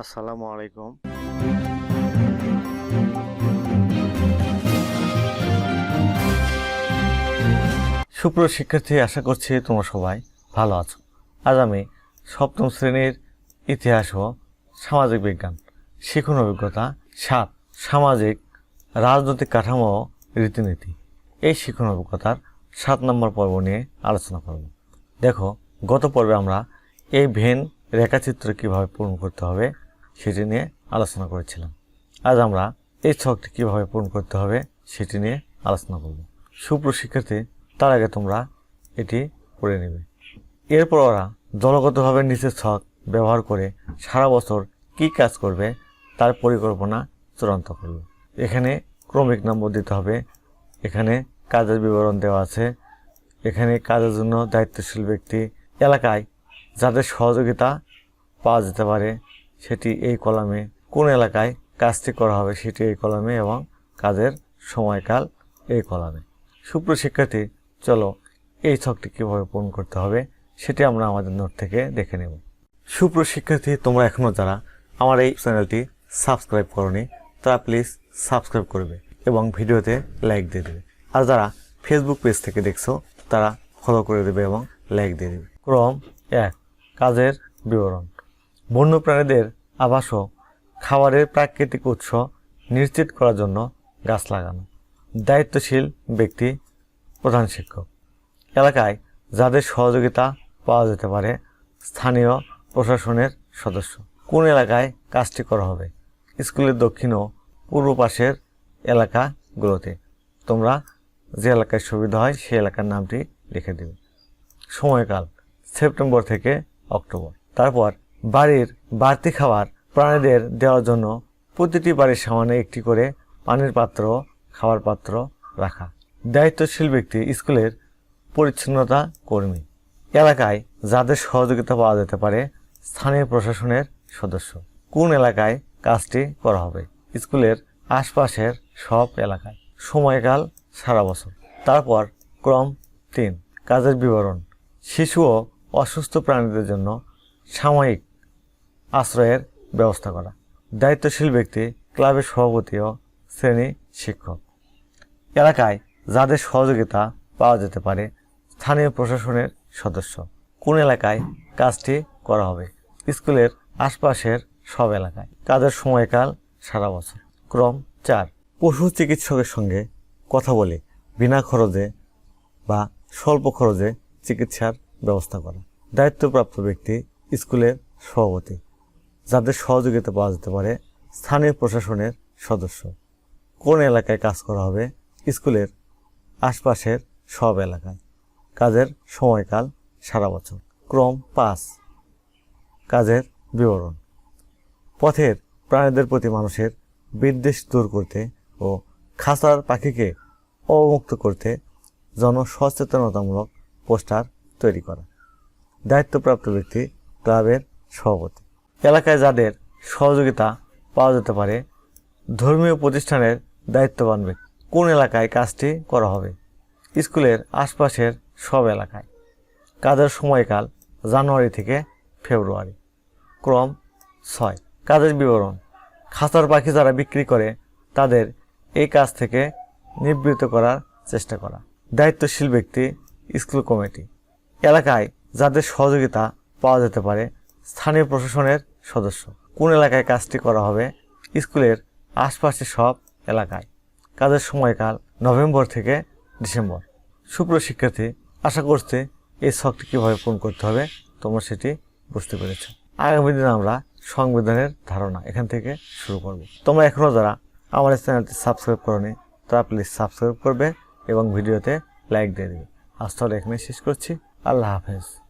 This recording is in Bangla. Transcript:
আসসালামু আলাইকুম। সুপ্রিয় শিক্ষার্থী, আশা করছি তোমরা সবাই ভালো আছো। আজ আমি সপ্তম শ্রেণির ইতিহাস ও সামাজিক বিজ্ঞান, শিখন অভিজ্ঞতা সাত, সামাজিক, রাজনৈতিক কাঠামো ও রীতিনীতি। এই শিখন অভিজ্ঞতার সাত নম্বর পর্ব নিয়ে আলোচনা করব। দেখো, গত পর্বে আমরা এই ভেন রেখাচিত্র কীভাবে পূরণ করতে হবে সেটি নিয়ে আলোচনা করেছিলাম। আজ আমরা এই ছকটি কীভাবে পূরণ করতে হবে সেটি নিয়ে আলোচনা করব। সুপ্রিয় শিক্ষার্থী তার আগে তোমরা এটি করে নেবে। এরপর ওরা দলগতভাবে নিচের ছক ব্যবহার করে সারা বছর কি কাজ করবে তার পরিকল্পনা চূড়ান্ত করবে। এখানে ক্রমিক নম্বর দিতে হবে। এখানে কাজের বিবরণ দেওয়া আছে। এখানে কাজের জন্য দায়িত্বশীল ব্যক্তি এলাকায় যাদের সহযোগিতা পাওয়া যেতে পারে সেটি এই কলামে কোন এলাকায় কাজটি করা হবে সেটি এই কলামে এবং কাজের সময়কাল এই কলামে। সুপ্রিয় শিক্ষার্থী, চলো এই ছকটি কীভাবে পূরণ করতে হবে সেটি আমরা আমাদের নোট থেকে দেখে নেব। সুপ্রিয় শিক্ষার্থী, তোমরা এখনও যারা আমার এই চ্যানেলটি সাবস্ক্রাইব করনি, তারা প্লিজ সাবস্ক্রাইব করবে এবং ভিডিওতে লাইক দিয়ে দেবে। আর যারা ফেসবুক পেজ থেকে দেখছ, তারা ফলো করে দেবে এবং লাইক দিয়ে দেবে। ক্রম এক, কাজের বিবরণ। বন্যপ্রাণীদের আবাস খাবারের প্রাকৃতিক উৎস নিশ্চিত করার জন্য গাছ লাগানো। দায়িত্বশীল ব্যক্তি, প্রধান শিক্ষক। এলাকায় যাদের সহযোগিতা পাওয়া যেতে পারে, স্থানীয় প্রশাসনের সদস্য। কোন এলাকায় কাজটি করা হবে? স্কুলের দক্ষিণ ও পূর্ব পাশের এলাকাগুলোতে। তোমরা যে এলাকায় সুবিধা হয়, সেই এলাকার নামটি লিখে দেবে। সময়কাল, সেপ্টেম্বর থেকে অক্টোবর। তারপর বাড়ির বাড়তি খাবার প্রাণীদের দেওয়ার জন্য প্রতিটি বাড়ির সামনে একটি করে পানির পাত্র, খাবার পাত্র রাখা। দায়িত্বশীল ব্যক্তি, স্কুলের পরিচ্ছন্নতা কর্মী। এলাকায় যাদের সহযোগিতা পাওয়া যেতে পারে, স্থানীয় প্রশাসনের সদস্য। কোন এলাকায় কাজটি করা হবে? স্কুলের আশপাশের সব এলাকায়। সময়কাল সারা বছর। তারপর ক্রম তিন। কাজের বিবরণ। শিশু ও অসুস্থ প্রাণীদের জন্য সাময়িক আশ্রয়ের ব্যবস্থা করা। দায়িত্বশীল ব্যক্তি, ক্লাবের সভাপতি ও শ্রেণি শিক্ষক। এলাকায় যাদের সহযোগিতা পাওয়া যেতে পারে, স্থানীয় প্রশাসনের সদস্য। কোন এলাকায় কাজটি করা হবে? স্কুলের আশপাশের সব এলাকায়। কাজের সময়কাল সারা বছর। ক্রম চার। পশু চিকিৎসকের সঙ্গে কথা বলে বিনা খরচে বা স্বল্প খরচে চিকিৎসার ব্যবস্থা করা। দায়িত্বপ্রাপ্ত ব্যক্তি, স্কুলের সভাপতি। যাদের সহযোগিতা পাওয়া যেতে পারে, স্থানীয় প্রশাসনের সদস্য। কোন এলাকায় কাজ করা হবে? স্কুলের আশপাশের সব এলাকায়। কাজের সময়কাল সারা বছর। ক্রম পাঁচ। কাজের বিবরণ। পথের প্রাণীদের প্রতি মানুষের বিদ্বেষ দূর করতে ও খাঁচার পাখিকে অবমুক্ত করতে জনসচেতনতামূলক পোস্টার তৈরি করা। দায়িত্বপ্রাপ্ত ব্যক্তি ক্লাবের সভাপতি। এলাকায় যাদের সহযোগিতা পাওয়া যেতে পারে, ধর্মীয় প্রতিষ্ঠানের দায়িত্ববান ব্যক্তি কোন এলাকায় কাজটি করা হবে। স্কুলের আশপাশের সব এলাকায়। কাজের সময়কাল জানুয়ারি থেকে ফেব্রুয়ারি। ক্রম ছয়। কাজের বিবরণ। খাঁচার পাখি যারা বিক্রি করে, তাদের এই কাজ থেকে নিবৃত্ত করার চেষ্টা করা। দায়িত্বশীল ব্যক্তি, স্কুল কমিটি। এলাকায় যাদের সহযোগিতা পাওয়া যেতে পারে, স্থানীয় প্রশাসনের সদস্য। কোন এলাকায় কাজটি করা হবে? স্কুলের আশপাশের সব এলাকায়। কাজের সময়কাল নভেম্বর থেকে ডিসেম্বর। সুপ্রিয় শিক্ষার্থী, আশা করছি এই শখটি কীভাবে পূরণ করতে হবে তোমরা সেটি বুঝতে পেরেছ। আগামী দিনে আমরা সংবিধানের ধারণা এখান থেকে শুরু করব। তোমরা এখনও যারা আমার চ্যানেলটি সাবস্ক্রাইব করনি, তারা প্লিজ সাবস্ক্রাইব করবে এবং ভিডিওতে লাইক দিয়ে দেবে। আজ তাহলে এখানে শেষ করছি। আল্লাহ হাফেজ।